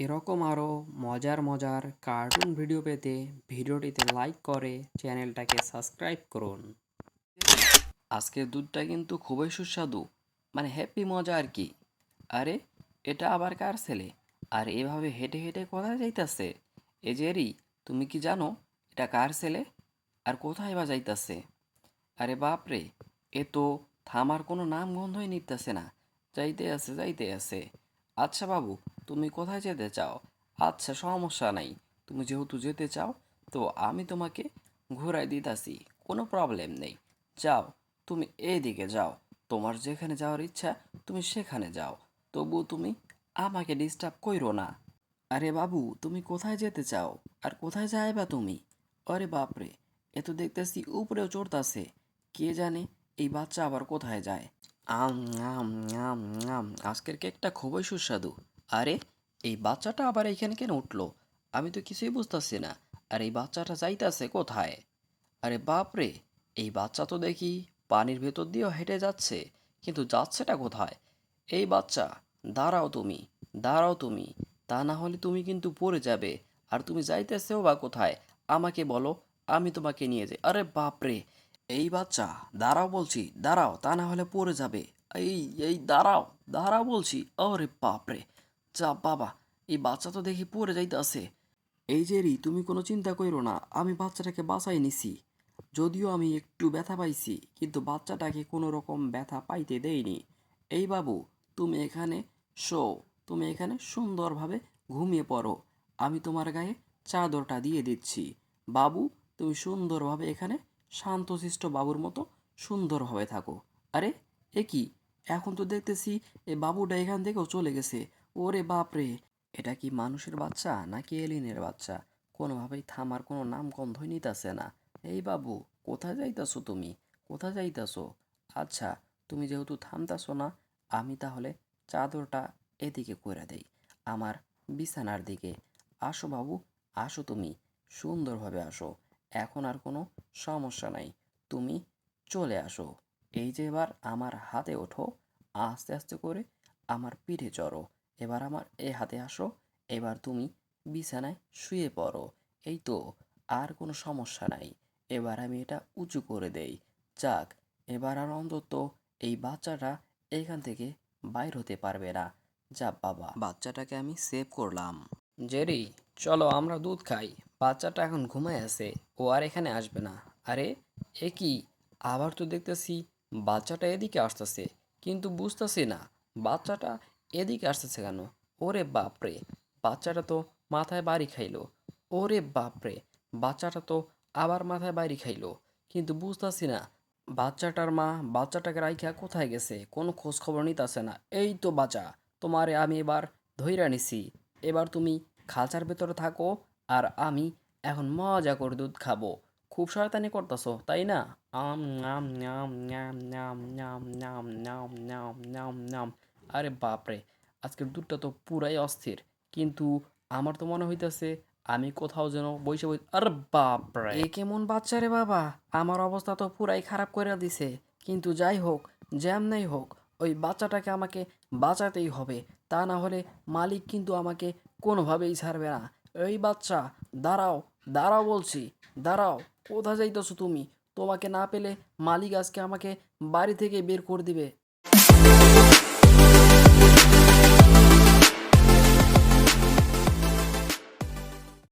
এরকম আরও মজার মজার কার্টুন ভিডিও পেতে ভিডিওটিতে লাইক করে চ্যানেলটাকে সাবস্ক্রাইব করুন। আজকের দুধটা কিন্তু খুবই সুস্বাদু মানে হ্যাপি মজা আর কি। আরে, এটা আবার কার ছেলে? আর এভাবে হেঁটে হেঁটে কোথায় যাইতাছে? এ জেরি তুমি কি জানো এটা কার ছেলে? আর কোথায় বা যাইতাছে? আরে বাপরে এ তো থামার কোনো নাম গন্ধই নিতেছে না। যাইতে আছে যাইতে আছে। আচ্ছা বাবু তুমি কোথায় যেতে চাও? আচ্ছা সমস্যা নাই। তুমি যেহেতু যেতে চাও, তো আমি তোমাকে ঘুরাই দিতাছি, কোনো প্রবলেম নেই। যাও, তুমি এইদিকে যাও। তোমার যেখানে যাওয়ার ইচ্ছা, তুমি সেখানে যাও। তবু তুমি আমাকে ডিস্টার্ব কইরো না। আরে বাবু, তুমি কোথায় যেতে চাও? আর কোথায় যাইবা তুমি? আরে বাপরে এ তো দেখতেছি উপরেও চড়তাছে। কে জানে এই বাচ্চা আবার কোথায় যায়? আম আম আম আজকের কেকটা খুবই সুস্বাদু। আরে, এই বাচ্চাটা আবার এখানে কেন উঠল? আমি তো কিছুই বুঝতেছি না। আর এই বাচ্চাটা যাইতেছে কোথায়? আরে বাপরে, এই বাচ্চা তো দেখি পানির ভেতর দিয়েও হেঁটে যাচ্ছে, কিন্তু যাচ্ছেটা কোথায়? এই বাচ্চা, দাঁড়াও তুমি দাঁড়াও তুমি। তা না হলে তুমি কিন্তু পড়ে যাবে। আর তুমি যাইতেছেও বা কোথায়? আমাকে বলো, আমি তোমাকে নিয়ে যাই। আরে বাপরে, এই বাচ্চা, দাঁড়াও বলছি, দাঁড়াও, তা না হলে পড়ে যাবে। এই এই, দাঁড়াও দাঁড়াও বলছি। আরে বাপরে যা বাবা, এই বাচ্চা তো দেখি পড়ে যাইতেছে। এই যে রি, তুমি কোনো চিন্তা করো না, আমি বাচ্চাটাকে বাঁচাই নিছি। যদিও আমি একটু ব্যথা পাইছি, কিন্তু বাচ্চাটাকে কোনো রকম ব্যথা পাইতে দেইনি। এই বাবু, তুমি এখানে শো, তুমি এখানে সুন্দরভাবে ঘুমিয়ে পড়ো। আমি তোমার গায়ে চাদরটা দিয়ে দিচ্ছি। বাবু, তুমি সুন্দরভাবে এখানে শান্তশিষ্ট বাবুর মতো সুন্দরভাবে থাকো। আরে, এ কি? এখন তো দেখতেছি এ বাবুটা এখান থেকেও চলে গেছে। ওরে বাপরে, এটা কি মানুষের বাচ্চা নাকি এলিনের বাচ্চা? কোনোভাবেই থামার কোনো নাম গন্ধই নিতেছে না। এই বাবু, কোথায় যাইতাছো তুমি? কোথায় যাইতাছো? আচ্ছা তুমি যেহেতু থামতাছো না, আমি তাহলে চাদরটা এদিকে করে দেই, আমার বিছানার দিকে। আসো বাবু, আসো তুমি, সুন্দরভাবে আসো, এখন আর কোনো সমস্যা নাই, তুমি চলে আসো। এই যে এবার আমার হাতে ওঠো, আস্তে আস্তে করে আমার পিঠে চড়ো। এবার আমার এ হাতে আসো। এবার তুমি বিছানায় শুয়ে পড়ো। এই তো আর কোনো সমস্যা নাই। এবার আমি এটা উঁচু করে দেই। যাক এবার আর অন্তত এই বাচ্চাটা এখান থেকে বাইর হতে পারবে না। যা বাবা। বাচ্চাটাকে আমি সেভ করলাম। জেরি চলো আমরা দুধ খাই। বাচ্চাটা এখন ঘুমায় আছে। ও আর এখানে আসবে না। আরে এ কি? আবার তো দেখতেছি বাচ্চাটা এদিকে আসতেছে। কিন্তু বুঝতেছি না বাচ্চাটা এদিকে আসতেছে কেন ওরে বাপরে বাচ্চাটা তো মাথায় বাড়ি খাইলো ওরে বাপরে বাচ্চাটা তো আবার মাথায় বাড়ি খাইলো কিন্তু বুঝতেছি না বাচ্চাটার মা বাচ্চাটাকে রাইখা কোথায় গেছে কোনো খোঁজ খবর নিতেছে না এই তো বাচ্চা তোমারে আমি এবার ধইরা নিছি এবার তুমি খাঁচার ভেতরে থাকো আর আমি এখন মজা করে দুধ খাব খুব শয়তানি করতেছো তাই না আম নাম নাম নাম নাম নাম নাম নাম নাম নাম নাম আরে বাপরে, আজকের দুধটা তো পুরাই অস্থির। কিন্তু আমার তো মনে হইতেছে আমি কোথাও যেন বসে বই আরে বাপরে। এ কেমন বাচ্চা রে বাবা? আমার অবস্থা তো পুরাই খারাপ করে দিছে। কিন্তু যাই হোক, যেমনই হোক, ওই বাচ্চাটাকে আমাকে বাঁচাতেই হবে। তা না হলে মালিক কিন্তু আমাকে কোনোভাবেই ছাড়বে না। এই বাচ্চা, দাঁড়াও দাঁড়াও বলছি। দাঁড়াও কোথা যাইতেছো তুমি? তোমাকে না পেলে মালিক আজকে আমাকে বাড়ি থেকে বের করে দিবে। you.